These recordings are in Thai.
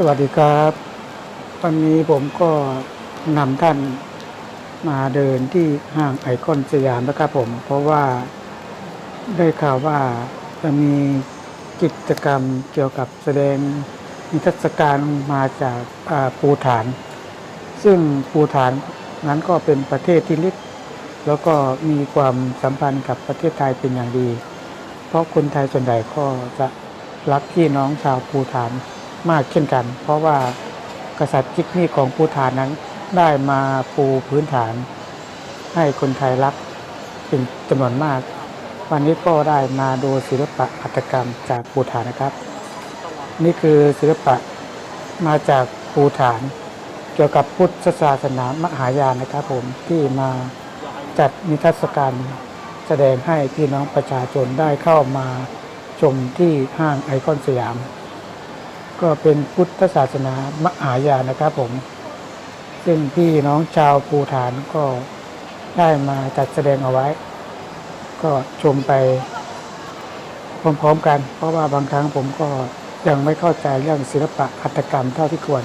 สวัสดีครับ วันนี้ผมก็นำท่านมาเดินที่ห้างไอคอนสยามนะครับผม เพราะว่าได้ข่าวว่าจะมีกิจกรรมเกี่ยวกับแสดงนิทรรศการมาจากอ่าปูฐาน ซึ่งปูฐานนั้นก็เป็นประเทศที่เล็กแล้วก็มีความสัมพันธ์กับประเทศไทยเป็นอย่างดี เพราะคนไทยส่วนใหญ่ก็จะรักพี่น้องชาวภูฐาน มากเช่นกัน เพราะว่ากษัตริย์จิกนี่ของภูฐานนั้นได้มาปูพื้นฐาน ให้คนไทยรักเป็นจำนวนมาก วันนี้ก็ได้มาดูศิลปะหัตกรรมจากภูฐานนะครับ นี่คือศิลปะมาจากภูฐาน เกี่ยวกับพุทธศาสนามหายานนะครับผมที่มาจัดนิทรรศการแสดงให้พี่น้องประชาชนได้เข้ามาชมที่ห้างไอคอนสยาม ก็เป็นพุทธศาสนามหายานนะครับผม ซึ่งพี่น้องชาวภูฐานก็ได้มาจัดแสดงเอาไว้ ก็ชมไปพร้อมๆกัน เพราะว่าบางครั้งผมก็ยังไม่เข้าใจเรื่องศิลปะหัตกรรมเท่าที่ควร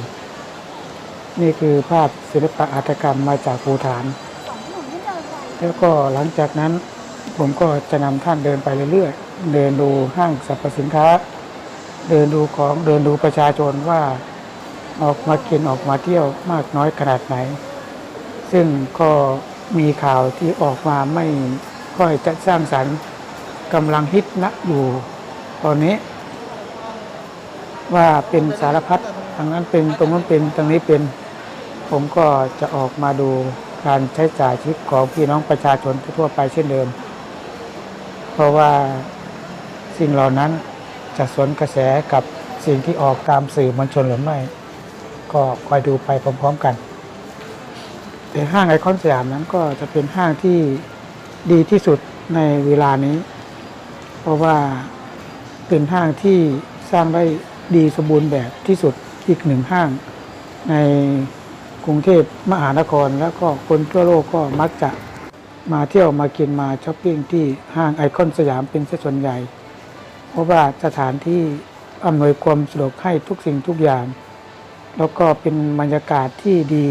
นี่คือภาพศิลปะหัตกรรมมาจากภูฐาน แล้วก็หลังจากนั้นผมก็จะนำท่านเดินไปเรื่อยๆ เดินดูห้างสรรพสินค้า เดินดูของเดินดูประชาชนว่าออกมากินออกมาเที่ยวมากน้อยขนาดไหน ซึ่งก็มีข่าวที่ออกมาไม่ค่อยจะสร้างสรรค์กำลังฮิตนะอยู่ตอนนี้ ว่าเป็นสารพัดทางนั้นเป็นตรงนั้นเป็นตรงนี้เป็น ผมก็จะออกมาดูการใช้จ่ายชีวิตของพี่น้องประชาชนทั่วไปเช่นเดิม เพราะว่าสิ่งเหล่านั้น จะสวนกระแสกับสิ่งที่ออกตามสื่อมวลชนหรือไม่ ก็คอยดูไปพร้อมๆกัน แต่ห้างไอคอนสยามนั้นก็จะเป็นห้างที่ดีที่สุดในเวลานี้ เพราะว่าเป็นห้างที่สร้างได้ดีสมบูรณ์แบบที่สุดอีกหนึ่งห้าง ในกรุงเทพมหานครแล้วก็คนทั่วโลกก็มักจะมาเที่ยวมากินมาช้อปปิ้งที่ห้างไอคอนสยามเป็นส่วนใหญ่ เพราะว่าสถานที่อำนวยความสะดวกให้ทุกสิ่งทุกอย่าง แล้วก็เป็นบรรยากาศที่ดี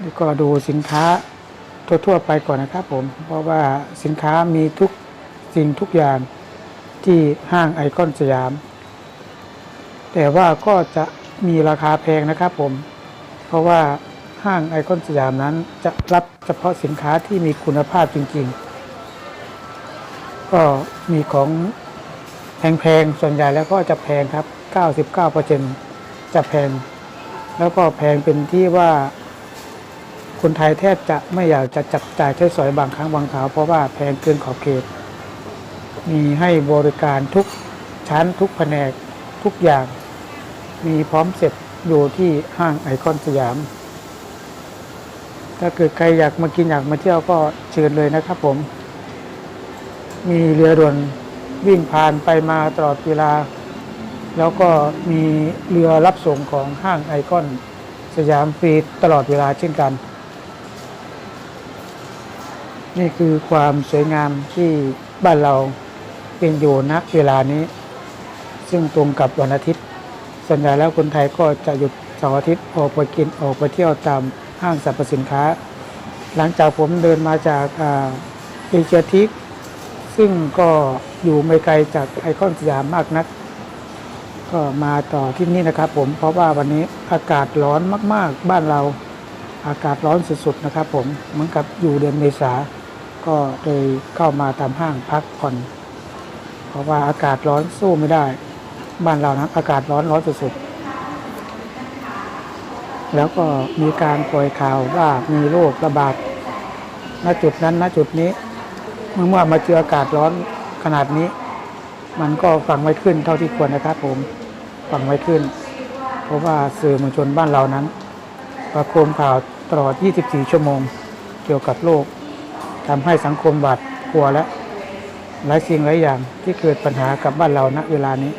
แล้วก็ดูสินค้าทั่วๆไปก่อนนะครับผม เพราะว่าสินค้ามีทุกสิ่งทุกอย่างที่ห้างไอคอนสยาม แต่ว่าก็จะมีราคาแพงนะครับผม เพราะว่าห้างไอคอนสยามนั้นจะรับเฉพาะสินค้าที่มีคุณภาพจริง ๆ ก็มีของแพงๆส่วนใหญ่แล้วก็จะแพงครับ 99%จะแพง แล้วก็แพงเป็นที่ว่า คนไทยแทบจะไม่อยากจะจับจ่ายใช้สอยบางครั้งบางคราวเพราะว่าแพงเกินขอบเขต มีให้บริการทุกชั้นทุกแผนกทุกอย่าง มีพร้อมเสร็จอยู่ที่ห้างไอคอนสยาม ถ้าเกิดใครอยากมากินอยากมาเที่ยวก็เชิญเลยนะครับผม มีเรือด่วนวิ่งผ่านไปมาตลอดเวลา แล้วก็มีเรือรับส่งของห้างไอคอน สยามฟรีตลอดเวลาเช่นกัน นี่คือความสวยงามที่บ้านเราเป็นอยู่ณเวลานี้ ซึ่งตรงกับวันอาทิตย์ ส่วนใหญ่แล้วคนไทยก็จะหยุดเสาร์อาทิตย์ออกไปกินออกไปเที่ยวตามห้างสรรพสินค้า หลังจากผมเดินมาจากอเอเชียทิก ซึ่งก็อยู่ไม่ไกลจากไอคอนสยามมากนัก ก็มาต่อที่นี่นะครับ ผมเพราะว่าวันนี้อากาศร้อนมาก ๆ บ้านเราอากาศร้อนสุดๆนะครับ ผมเหมือนกับอยู่เดือนเมษาก็เลยเข้ามาตามห้างพักผ่อน เพราะว่าอากาศร้อนสู้ไม่ได้ บ้านเรานะอากาศร้อนร้อนสุดๆแล้วก็มีการปล่อยข่าวว่ามีโรคระบาดณจุดนั้นณจุดนี้ เมื่อมาเจออากาศร้อนขนาดนี้ มันก็ฟังไว้ขึ้นเท่าที่ควรนะครับ ผมฟังไว้ขึ้น เพราะว่าสื่อมวลชนบ้านเรานั้น ประโคมข่าวตลอด 24 ชั่วโมง เกี่ยวกับโรคทำให้สังคมบาดกลัวและหลายสิ่งหลายอย่างที่เกิดปัญหากับบ้านเราณเวลานี้